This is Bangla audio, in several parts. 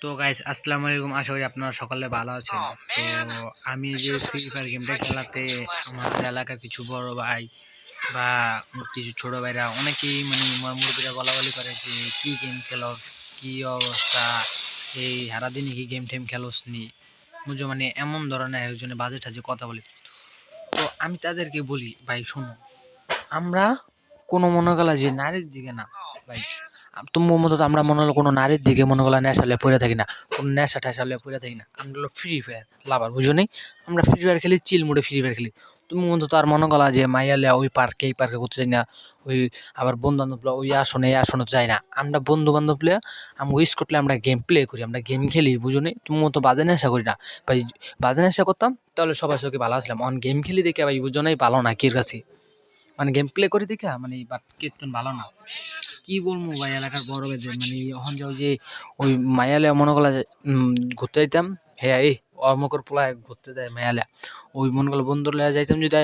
তো গাইস আসসালামু আলাইকুম। আশা করি আপনারা সকালে ভালো আছেন। তো আমি যে ফ্রি ফায়ার গেমটা খেলাতে আমাদের এলাকার কিছু বড় ভাই বা কিছু ছোট ভাইরা অনেকেই মানে ম- মুরব্বীরা বলা বলি করে যে কি গেম খেলোস? কি অবস্থা? এই সারাদিনই কি গেম টেম খেলোস নি বুঝো মানে এমন ধরনের একজনের বাজেট আছে কথা বলে। তো আমি তাদেরকে বলি ভাই শোনো। আমরা কোনো মনে যে নারীর দিকে না ভাই তুমি মতো আমরা মনে হলো কোনো নারীর দিকে মনে করলা নেশালে পড়ে থাকি না। কোনো নেশা টেশালে পড়ে থাকি না। আমরা হলো ফ্রি ফায়ার লাভার, বুঝো নেই আমরা ফ্রি ফায়ার খেলি চিল মোডে ফ্রি ফায়ার খেলি। তুমি মতো তো আর মনে করলা যে মাইয়া মাইয়ালে ওই পার্কে এই পার্কে করতে চাই না, ওই আবার বন্ধু বান্ধব ওই আসনে, এই আসনে যাই না। আমরা বন্ধু বান্ধব প্লে আমরা উইস করলে আমরা গেম প্লে করি, আমরা গেম খেলি, বুঝো নেই তুমি মতো বাজে নেশা করি না। ভাই, বাজে নেশা করতাম, তাহলে সবাই সবাইকে ভালো আসলাম অন গেম খেলি দেখে ভাই, বুঝো নাই ভালো না, কির কাছে? মানে গেম প্লে করি দেখে মানে বাট কীর্তন ভালো না। কি বলব ভাই, এলাকার বড় ভাইদের মানে এখন যাও যে ওই মায়ালে মনে করলা ঘুরতে যাইতাম হ্যাঁ এই অমকর পোলায় ঘুরতে যায় মায়ালে। ওই মনে করল বন্ধুর লাগে যাইতাম যদি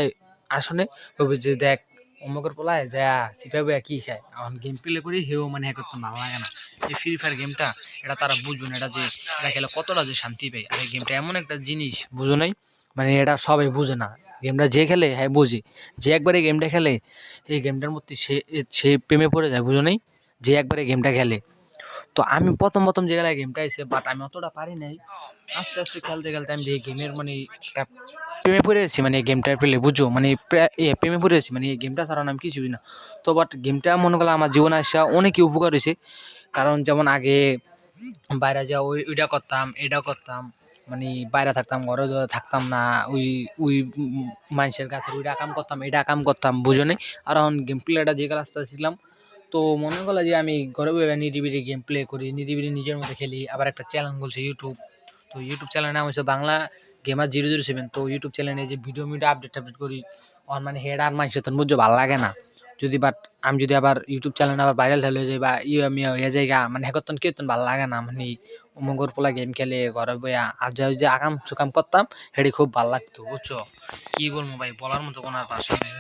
আসনে ওই যে দেখ, অমকর পোলায় যা সিপা বয়া কি খায়? এখন গেম প্লে করি, হেও মানে হ্যাঁ করতে ভালো লাগে না। এই ফ্রি ফায়ার গেমটা এটা তারা বুঝবে না, এটা যে এটা খেলে কতটা যে শান্তি পায়। আর এই গেমটা এমন একটা জিনিস, বুঝো নাই? মানে এটা সবাই বুঝে না। গেমটা যে খেলে হ্যাঁ বুঝে। যে একবার গেমটা খেলে, এই গেমটার মধ্যে সে সে প্রেমে পড়ে যায়, বুঝো নাই? যে একবারে গেমটা খেলে। তো আমি প্রথম প্রথম যে গেলে গেমটা এসে বাট আমি অতটা পারি নাই। আস্তে আস্তে খেলতে খেলতে আমি যে গেমের মানে প্রেমে পড়ে গেছি মানে এই গেমটা পেলে বুঝো? মানে প্রেমে পড়ে গেছি মানে এই গেমটা ছাড়া আমি কিছুই না। তো বাট গেমটা মনে করলে আমার জীবনে আসা অনেকই উপকার হয়েছে। কারণ যেমন আগে বাইরে যাওয়া, ওই, ওইটা করতাম, এটা করতাম। মানে বাইরে থাকতাম, ঘরে থাকতাম না, ওই ওই মানুষের কাছে ওইটা কাম করতাম এটা কাম করতাম, বুঝো নেই? আর এখন গেম প্লেটা যে ক্লাসটা শিখলাম তো মনে করল যে আমি ঘরে বসে নিরিবিলি গেম প্লে করি, নিরিবিলি নিজের মধ্যে খেলি, আবার একটা চ্যানেল বলছি ইউটিউব তো ইউটিউব চ্যানেল নাম হচ্ছে Bangla gamer zero zero seven তো ইউটিউব চ্যানেলে যে ভিডিও মিডিও আপডেট আপডেট করি আমার মানে হেড আর মানুষের তো বুঝছ ভালো লাগে না। যদি বাট আমি যদি আবার ইউটিউব চ্যানেল আবার ভাইরাল হয়ে যাই বা ইয়ে আমি হয়ে যাই গা, মানে হেকতন কীর্তন ভালো লাগে না মানে উমঙ্গর পোলা গেম খেলে ঘরে বইয়া আর যা যে আগাম সুকাম করতাম হেঁটে খুব ভালো লাগতো বুঝছ? কি বলব ভাই বলার মতো কোনো ভাষা নেই